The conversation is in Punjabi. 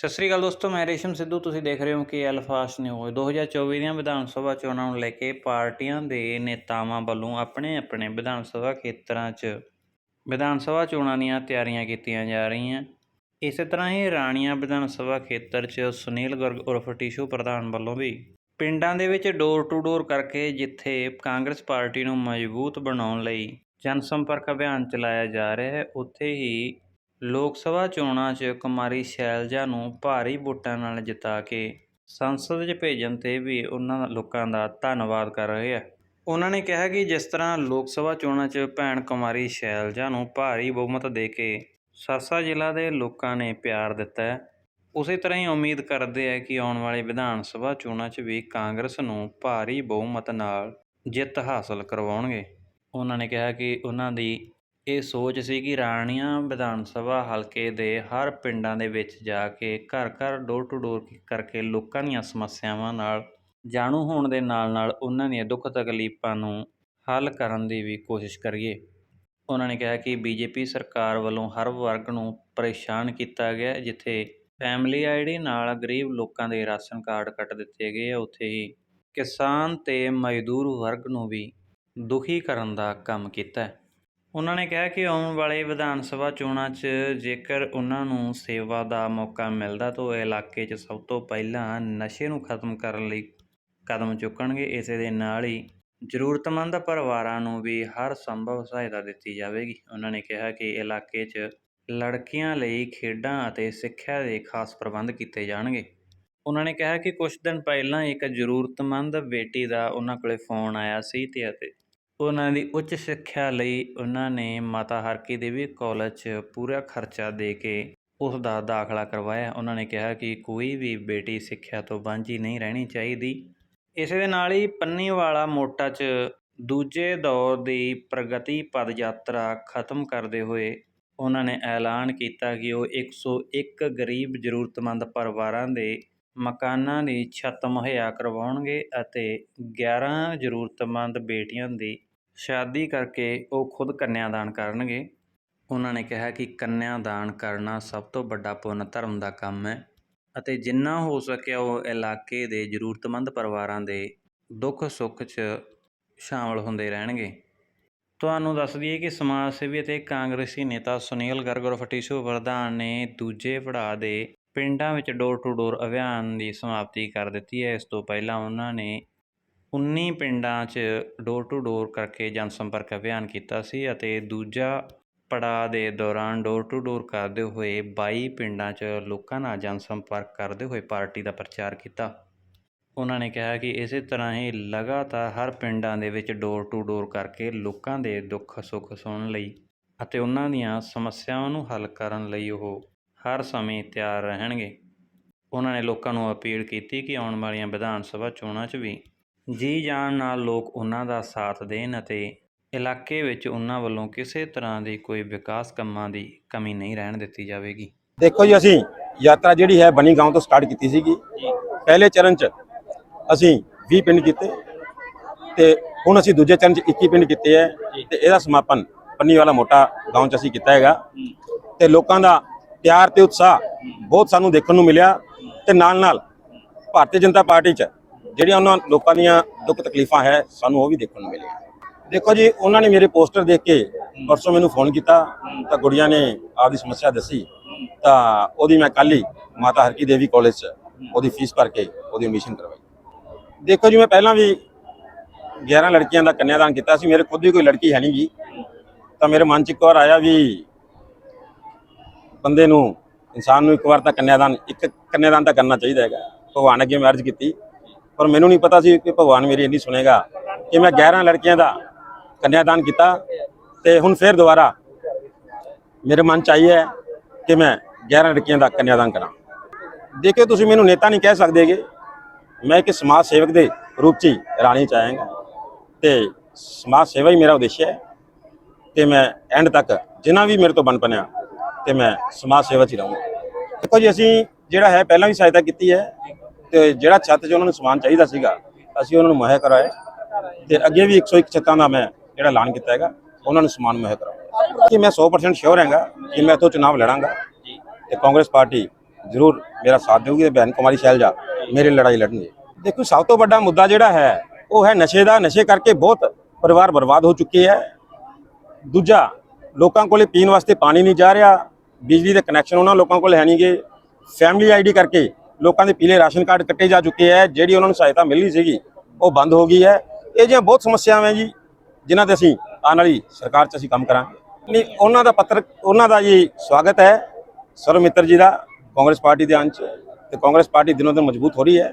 ਸਤਿ ਸ੍ਰੀ ਅਕਾਲ ਦੋਸਤੋ, ਮੈਂ ਰੇਸ਼ਮ ਸਿੱਧੂ। ਤੁਸੀਂ ਦੇਖ ਰਹੇ ਹੋ ਕਿ ਐਲਫਾਸਟ ਨਿਊਜ਼। 2024 ਦੀਆਂ ਵਿਧਾਨ ਸਭਾ ਚੋਣਾਂ ਨੂੰ ਲੈ ਕੇ ਪਾਰਟੀਆਂ ਦੇ ਨੇਤਾਵਾਂ ਵੱਲੋਂ ਆਪਣੇ ਆਪਣੇ ਵਿਧਾਨ ਸਭਾ ਖੇਤਰਾਂ 'ਚ ਵਿਧਾਨ ਸਭਾ ਚੋਣਾਂ ਦੀਆਂ ਤਿਆਰੀਆਂ ਕੀਤੀਆਂ ਜਾ ਰਹੀਆਂ। ਇਸੇ ਤਰ੍ਹਾਂ ਹੀ ਰਾਣੀਆਂ ਵਿਧਾਨ ਸਭਾ ਖੇਤਰ 'ਚ ਸੁਨੀਲ ਗਰਗ ਉਰਫ ਟੀਸ਼ੂ ਪ੍ਰਧਾਨ ਵੱਲੋਂ ਵੀ ਪਿੰਡਾਂ ਦੇ ਵਿੱਚ ਡੋਰ ਟੂ ਡੋਰ ਕਰਕੇ ਜਿੱਥੇ ਕਾਂਗਰਸ ਪਾਰਟੀ ਨੂੰ ਮਜ਼ਬੂਤ ਬਣਾਉਣ ਲਈ ਜਨ ਸੰਪਰਕ ਅਭਿਆਨ ਚਲਾਇਆ ਜਾ ਰਿਹਾ ਹੈ, ਉੱਥੇ ਹੀ ਲੋਕ ਸਭਾ ਚੋਣਾਂ 'ਚ ਕੁਮਾਰੀ ਸ਼ੈਲਜਾ ਨੂੰ ਭਾਰੀ ਵੋਟਾਂ ਨਾਲ ਜਿਤਾ ਕੇ ਸੰਸਦ 'ਚ ਭੇਜਣ ਤੇ ਵੀ ਉਹਨਾਂ ਲੋਕਾਂ ਦਾ ਧੰਨਵਾਦ ਕਰ ਰਹੇ ਆ। ਉਹਨਾਂ ਨੇ ਕਿਹਾ ਕਿ ਜਿਸ ਤਰ੍ਹਾਂ ਲੋਕ ਸਭਾ ਚੋਣਾਂ 'ਚ ਭੈਣ ਕੁਮਾਰੀ ਸ਼ੈਲਜਾ ਨੂੰ ਭਾਰੀ ਬਹੁਮਤ ਦੇ ਕੇ ਸਰਸਾ ਜ਼ਿਲ੍ਹਾ ਦੇ ਲੋਕਾਂ ਨੇ ਪਿਆਰ ਦਿੱਤਾ ਹੈ, ਉਸੇ ਤਰ੍ਹਾਂ ਹੀ ਉਮੀਦ ਕਰਦੇ ਆ ਕਿ ਆਉਣ ਵਾਲੇ ਵਿਧਾਨ ਸਭਾ ਚੋਣਾਂ 'ਚ ਵੀ ਕਾਂਗਰਸ ਨੂੰ ਭਾਰੀ ਬਹੁਮਤ ਨਾਲ ਜਿੱਤ ਹਾਸਲ ਕਰਵਾਉਣਗੇ। ਉਹਨਾਂ ਨੇ ਕਿਹਾ ਕਿ ਉਹਨਾਂ ਦੀ ਇਹ ਸੋਚ ਸੀ ਕਿ ਰਾਣੀਆਂ ਵਿਧਾਨ ਸਭਾ ਹਲਕੇ ਦੇ ਹਰ ਪਿੰਡਾਂ ਦੇ ਵਿੱਚ ਜਾ ਕੇ ਘਰ ਘਰ ਡੋਰ ਟੂ ਡੋਰ ਕਰਕੇ ਲੋਕਾਂ ਦੀਆਂ ਸਮੱਸਿਆਵਾਂ ਨਾਲ ਜਾਣੂ ਹੋਣ ਦੇ ਨਾਲ ਨਾਲ ਉਹਨਾਂ ਦੀਆਂ ਦੁੱਖ ਤਕਲੀਫਾਂ ਨੂੰ ਹੱਲ ਕਰਨ ਦੀ ਵੀ ਕੋਸ਼ਿਸ਼ ਕਰੀਏ। ਉਹਨਾਂ ਨੇ ਕਿਹਾ ਕਿ ਬੀਜੇਪੀ ਸਰਕਾਰ ਵੱਲੋਂ ਹਰ ਵਰਗ ਨੂੰ ਪਰੇਸ਼ਾਨ ਕੀਤਾ ਗਿਆ, ਜਿੱਥੇ ਫੈਮਿਲੀ ਆਈਡੀ ਨਾਲ ਗਰੀਬ ਲੋਕਾਂ ਦੇ ਰਾਸ਼ਨ ਕਾਰਡ ਕੱਟ ਦਿੱਤੇ ਗਏ ਆ। ਉੱਥੇ ਹੀ ਕਿਸਾਨ ਤੇ ਮਜ਼ਦੂਰ ਵਰਗ ਨੂੰ ਵੀ ਦੁਖੀ ਕਰਨ ਦਾ ਕੰਮ ਕੀਤਾ। ਹੈ ਉਹਨਾਂ ਨੇ ਕਿਹਾ ਕਿ ਆਉਣ ਵਾਲੇ ਵਿਧਾਨ ਸਭਾ ਚੋਣਾਂ 'ਚ ਜੇਕਰ ਉਹਨਾਂ ਨੂੰ ਸੇਵਾ ਦਾ ਮੌਕਾ ਮਿਲਦਾ ਤਾਂ ਉਹ ਇਲਾਕੇ 'ਚ ਸਭ ਤੋਂ ਪਹਿਲਾਂ ਨਸ਼ੇ ਨੂੰ ਖਤਮ ਕਰਨ ਲਈ ਕਦਮ ਚੁੱਕਣਗੇ। ਇਸੇ ਦੇ ਨਾਲ ਹੀ ਜ਼ਰੂਰਤਮੰਦ ਪਰਿਵਾਰਾਂ ਨੂੰ ਵੀ ਹਰ ਸੰਭਵ ਸਹਾਇਤਾ ਦਿੱਤੀ ਜਾਵੇਗੀ। ਉਹਨਾਂ ਨੇ ਕਿਹਾ ਕਿ ਇਲਾਕੇ 'ਚ ਲੜਕੀਆਂ ਲਈ ਖੇਡਾਂ ਅਤੇ ਸਿੱਖਿਆ ਦੇ ਖਾਸ ਪ੍ਰਬੰਧ ਕੀਤੇ ਜਾਣਗੇ। ਉਹਨਾਂ ਨੇ ਕਿਹਾ ਕਿ ਕੁਝ ਦਿਨ ਪਹਿਲਾਂ ਇੱਕ ਜ਼ਰੂਰਤਮੰਦ ਬੇਟੀ ਦਾ ਉਹਨਾਂ ਕੋਲ ਫੋਨ ਆਇਆ ਸੀ ਤੇ ਅਤੇ ਉਹਨਾਂ ਦੀ ਉੱਚ ਸਿੱਖਿਆ ਲਈ ਉਹਨਾਂ ਨੇ ਮਾਤਾ ਹਰਕੀ ਦੇਵੀ ਕਾਲਜ 'ਚ ਪੂਰਾ ਖਰਚਾ ਦੇ ਕੇ ਉਸ ਦਾ ਦਾਖਲਾ ਕਰਵਾਇਆ। ਉਹਨਾਂ ਨੇ ਕਿਹਾ ਕਿ ਕੋਈ ਵੀ ਬੇਟੀ ਸਿੱਖਿਆ ਤੋਂ ਵਾਂਝੀ ਨਹੀਂ ਰਹਿਣੀ ਚਾਹੀਦੀ। ਇਸੇ ਦੇ ਨਾਲ ਹੀ ਪੰਨੀਵਾਲਾ ਮੋਟਾ 'ਚ ਦੂਜੇ ਦੌਰ ਦੀ ਪ੍ਰਗਤੀ ਪਦ ਯਾਤਰਾ ਖਤਮ ਕਰਦੇ ਹੋਏ ਉਹਨਾਂ ਨੇ ਐਲਾਨ ਕੀਤਾ ਕਿ ਉਹ 101 ਗਰੀਬ ਜ਼ਰੂਰਤਮੰਦ ਪਰਿਵਾਰਾਂ ਦੇ ਮਕਾਨਾਂ ਦੀ ਛੱਤ ਮੁਹੱਈਆ ਕਰਵਾਉਣਗੇ ਅਤੇ 11 ਜ਼ਰੂਰਤਮੰਦ ਬੇਟੀਆਂ ਦੀ ਸ਼ਾਦੀ ਕਰਕੇ ਉਹ ਖੁਦ ਕੰਨਿਆਦਾਨ ਕਰਨਗੇ। ਉਹਨਾਂ ਨੇ ਕਿਹਾ ਕਿ ਕੰਨਿਆਦਾਨ ਕਰਨਾ ਸਭ ਤੋਂ ਵੱਡਾ ਪੁੰਨ ਧਰਮ ਦਾ ਕੰਮ ਹੈ ਅਤੇ ਜਿੰਨਾ ਹੋ ਸਕਿਆ ਉਹ ਇਲਾਕੇ ਦੇ ਜ਼ਰੂਰਤਮੰਦ ਪਰਿਵਾਰਾਂ ਦੇ ਦੁੱਖ ਸੁੱਖ 'ਚ ਸ਼ਾਮਲ ਹੁੰਦੇ ਰਹਿਣਗੇ। ਤੁਹਾਨੂੰ ਦੱਸ ਦਈਏ ਕਿ ਸਮਾਜ ਸੇਵੀ ਅਤੇ ਕਾਂਗਰਸੀ ਨੇਤਾ ਸੁਨੀਲ ਗਰਗਰ ਫਟੀਸ਼ੂ ਪ੍ਰਧਾਨ ਨੇ ਦੂਜੇ ਪੜਾਅ ਦੇ ਪਿੰਡਾਂ ਵਿੱਚ ਡੋਰ ਟੂ ਡੋਰ ਅਭਿਆਨ ਦੀ ਸਮਾਪਤੀ ਕਰ ਦਿੱਤੀ ਹੈ। ਇਸ ਤੋਂ ਪਹਿਲਾਂ ਉਹਨਾਂ ਨੇ 19 ਪਿੰਡਾਂ 'ਚ ਡੋਰ ਟੂ ਡੋਰ ਕਰਕੇ ਜਨ ਸੰਪਰਕ ਅਭਿਆਨ ਕੀਤਾ ਸੀ ਅਤੇ ਦੂਜਾ ਪੜਾਅ ਦੇ ਦੌਰਾਨ ਡੋਰ ਟੂ ਡੋਰ ਕਰਦੇ ਹੋਏ ਬਾਈ ਪਿੰਡਾਂ 'ਚ ਲੋਕਾਂ ਨਾਲ ਜਨ ਸੰਪਰਕ ਕਰਦੇ ਹੋਏ ਪਾਰਟੀ ਦਾ ਪ੍ਰਚਾਰ ਕੀਤਾ। ਉਹਨਾਂ ਨੇ ਕਿਹਾ ਕਿ ਇਸੇ ਤਰ੍ਹਾਂ ਹੀ ਲਗਾਤਾਰ ਹਰ ਪਿੰਡਾਂ ਦੇ ਵਿੱਚ ਡੋਰ ਟੂ ਡੋਰ ਕਰਕੇ ਲੋਕਾਂ ਦੇ ਦੁੱਖ ਸੁੱਖ ਸੁਣਨ ਲਈ ਅਤੇ ਉਹਨਾਂ ਦੀਆਂ ਸਮੱਸਿਆਵਾਂ ਨੂੰ ਹੱਲ ਕਰਨ ਲਈ ਉਹ ਹਰ ਸਮੇਂ ਤਿਆਰ ਰਹਿਣਗੇ। ਉਹਨਾਂ ਨੇ ਲੋਕਾਂ ਨੂੰ ਅਪੀਲ ਕੀਤੀ ਕਿ ਆਉਣ ਵਾਲੀਆਂ ਵਿਧਾਨ ਸਭਾ ਚੋਣਾਂ 'ਚ ਵੀ ਜੀ ਜਾਨ ਨਾਲ ਲੋਕ ਉਹਨਾਂ ਦਾ ਸਾਥ ਦੇਣ ਅਤੇ ਇਲਾਕੇ ਵਿੱਚ ਉਹਨਾਂ ਵੱਲੋਂ ਕਿਸੇ ਤਰ੍ਹਾਂ ਦੀ ਕੋਈ ਵਿਕਾਸ ਕੰਮਾਂ ਦੀ ਕਮੀ ਨਹੀਂ ਰਹਿਣ ਦਿੱਤੀ ਜਾਵੇਗੀ। ਦੇਖੋ ਜੀ ਅਸੀਂ ਯਾਤਰਾ ਜਿਹੜੀ ਹੈ ਬਣੀ ਗਾਉਂ ਤੋਂ ਸਟਾਰਟ ਕੀਤੀ ਸੀਗੀ। ਪਹਿਲੇ ਚਰਨ ਚ ਅਸੀਂ 20 ਪਿੰਡ ਕੀਤੇ ਤੇ ਹੁਣ ਅਸੀਂ ਦੂਜੇ ਚਰਨ ਚ 21 ਪਿੰਡ ਕੀਤੇ ਹੈ ਤੇ ਇਹਦਾ ਸਮਾਪਨ ਪੰਨੀ ਵਾਲਾ ਮੋਟਾ ਗਾਉਂ ਚ ਅਸੀਂ ਕੀਤਾ ਹੈਗਾ। ਤੇ ਲੋਕਾਂ ਦਾ ਪਿਆਰ ਤੇ ਉਤਸ਼ਾਹ ਬਹੁਤ ਸਾਨੂੰ ਦੇਖਣ ਨੂੰ ਮਿਲਿਆ ਤੇ ਨਾਲ ਨਾਲ ਭਾਰਤੀ ਜਨਤਾ ਪਾਰਟੀ ਚ ਜਿਹੜੀਆਂ ਉਹਨਾਂ ਲੋਕਾਂ ਦੀਆਂ ਦੁੱਖ ਤਕਲੀਫਾਂ ਹੈ, ਸਾਨੂੰ ਉਹ ਵੀ ਦੇਖਣ ਨੂੰ ਮਿਲੀਆਂ। ਦੇਖੋ ਜੀ, ਉਹਨਾਂ ਨੇ ਮੇਰੇ ਪੋਸਟਰ ਦੇਖ ਕੇ ਪਰਸੋਂ ਮੈਨੂੰ ਫੋਨ ਕੀਤਾ, ਤਾਂ ਗੁੜੀਆ ਨੇ ਆਪਦੀ ਸਮੱਸਿਆ ਦੱਸੀ, ਤਾਂ ਉਹਦੀ ਮੈਂ ਕੱਲ ਹੀ ਮਾਤਾ ਹਰਕੀ ਦੇਵੀ ਕਾਲਜ 'ਚ ਉਹਦੀ ਫੀਸ ਭਰ ਕੇ ਉਹਦੀ ਐਡਮਿਸ਼ਨ ਕਰਵਾਈ। ਦੇਖੋ ਜੀ, ਮੈਂ ਪਹਿਲਾਂ ਵੀ 11 ਲੜਕੀਆਂ ਦਾ ਕੰਨਿਆਦਾਨ ਕੀਤਾ ਸੀ, ਮੇਰੇ ਖੁਦ ਵੀ ਕੋਈ ਲੜਕੀ ਹੈ ਨਹੀਂ ਜੀ। ਤਾਂ ਮੇਰੇ ਮਨ 'ਚ ਇੱਕ ਵਾਰ ਆਇਆ ਵੀ ਬੰਦੇ ਨੂੰ, ਇਨਸਾਨ ਨੂੰ ਇੱਕ ਵਾਰ ਤਾਂ ਕੰਨਿਆਦਾਨ, ਇੱਕ ਕੰਨਿਆਦਾਨ ਤਾਂ ਕਰਨਾ ਚਾਹੀਦਾ ਹੈਗਾ। ਭਗਵਾਨ ਅੱਗੇ ਮੈਂ ਅਰਜ਼ ਕੀਤੀ। ਪਰ ਮੈਨੂੰ ਨਹੀਂ ਪਤਾ ਸੀ ਕਿ ਭਗਵਾਨ ਮੇਰੀ ਇੰਨੀ ਸੁਣੇਗਾ ਕਿ ਮੈਂ 11 ਲੜਕੀਆਂ ਦਾ ਕੰਨਿਆਦਾਨ ਕੀਤਾ ਤੇ ਹੁਣ ਫਿਰ ਦੁਬਾਰਾ ਮੇਰੇ ਮਨ ਚ ਆਈ ਹੈ ਕਿ ਮੈਂ 11 ਲੜਕੀਆਂ ਦਾ ਕੰਨਿਆਦਾਨ ਕਰਾਂ। ਦੇਖਿਓ ਤੁਸੀਂ ਮੈਨੂੰ ਨੇਤਾ ਨਹੀਂ ਕਹਿ ਸਕਦੇਗੇ ਮੈਂ ਇੱਕ ਸਮਾਜ ਸੇਵਕ ਦੇ ਰੂਪ 'ਚ ਹੀ ਰਾਣੀ ਚਾਹਾਂਗਾ ਤੇ ਸਮਾਜ ਸੇਵਾ ਹੀ ਮੇਰਾ ਉਦੇਸ਼ ਹੈ ਤੇ ਮੈਂ ਐਂਡ ਤੱਕ ਜਿੰਨਾ ਵੀ ਮੇਰੇ ਤੋਂ ਬਣ ਪਨਿਆ ਤੇ ਮੈਂ ਸਮਾਜ ਸੇਵਾ 'ਚ ਹੀ ਰਹੂੰਗਾ। ਦੇਖੋ ਜੀ, ਅਸੀਂ ਜਿਹੜਾ ਹੈ ਪਹਿਲਾਂ ਵੀ ਸਹਾਇਤਾ ਕੀਤੀ ਹੈ। ਤੇ ਜਿਹੜਾ ਛੱਤ 'ਚ ਉਹਨਾਂ ਨੂੰ ਸਮਾਨ ਚਾਹੀਦਾ ਸੀਗਾ, ਅਸੀਂ ਉਹਨਾਂ ਨੂੰ ਮੁਹੱਈਆ ਕਰਾਇਆ। ਤੇ ਅੱਗੇ ਵੀ 101 ਛੱਤਾਂ ਦਾ ਮੈਂ ਜਿਹੜਾ ਐਲਾਨ ਕੀਤਾ ਹੈਗਾ, ਉਹਨਾਂ ਨੂੰ ਸਮਾਨ ਮੁਹੱਈਆ ਕਰਾਉਂਗਾ ਕਿ ਮੈਂ 100% ਸ਼ੋਰ ਹੈਗਾ ਕਿ ਮੈਂ ਤੋਂ ਚੁਣਾਵ ਲੜਾਂਗਾ। ਤੇ ਕਾਂਗਰਸ ਪਾਰਟੀ ਜ਼ਰੂਰ ਮੇਰਾ ਸਾਥ ਦੇਊਗੀ ਤੇ ਬਹਿਨ ਕੁਮਾਰੀ ਸ਼ੈਲਜਾ ਮੇਰੀ ਲੜਾਈ ਲੜਨਗੇ। ਦੇਖੋ, ਸਭ ਤੋਂ ਵੱਡਾ ਮੁੱਦਾ ਜਿਹੜਾ ਹੈ, ਉਹ ਹੈ ਨਸ਼ੇ ਦਾ। ਨਸ਼ੇ ਕਰਕੇ ਬਹੁਤ ਪਰਿਵਾਰ ਬਰਬਾਦ ਹੋ ਚੁੱਕੇ ਹੈ। ਦੂਜਾ, ਲੋਕਾਂ ਕੋਲੇ ਪੀਣ ਵਾਸਤੇ ਪਾਣੀ ਨਹੀਂ ਜਾ ਰਿਹਾ। ਬਿਜਲੀ ਦੇ ਕਨੈਕਸ਼ਨ ਉਹਨਾਂ ਲੋਕਾਂ ਕੋਲ ਹੈ ਨਹੀਂਗੇ ਫੈਮਿਲੀ ਆਈਡੀ ਕਰਕੇ ਲੋਕਾਂ ਦੇ ਪੀਲੇ ਰਾਸ਼ਨ ਕਾਰਡ ਕੱਟੇ ਜਾ ਚੁੱਕੇ ਹੈ, ਜਿਹੜੀ ਉਹਨਾਂ ਨੂੰ ਸਹਾਇਤਾ ਮਿਲਣੀ ਸੀਗੀ, ਉਹ ਬੰਦ ਹੋ ਗਈ ਹੈ। ਇਹ ਜਿਹੀਆਂ ਬਹੁਤ ਸਮੱਸਿਆਵਾਂ ਜੀ, ਜਿਨ੍ਹਾਂ ਤੇ ਅਸੀਂ ਆਉਣ ਵਾਲੀ ਸਰਕਾਰ 'ਚ ਅਸੀਂ ਕੰਮ ਕਰਾਂਗੇ। ਨਹੀਂ, ਉਹਨਾਂ ਦਾ ਪੱਤਰ, ਉਹਨਾਂ ਦਾ ਜੀ ਸਵਾਗਤ ਹੈ। ਸਰਵ ਮਿੱਤਰ ਜੀ ਦਾ ਕਾਂਗਰਸ ਪਾਰਟੀ ਦੇ ਅੰਚ ਤੇ ਕਾਂਗਰਸ ਪਾਰਟੀ ਦਿਨੋਂ ਦਿਨ ਮਜ਼ਬੂਤ ਹੋ ਰਹੀ ਹੈ।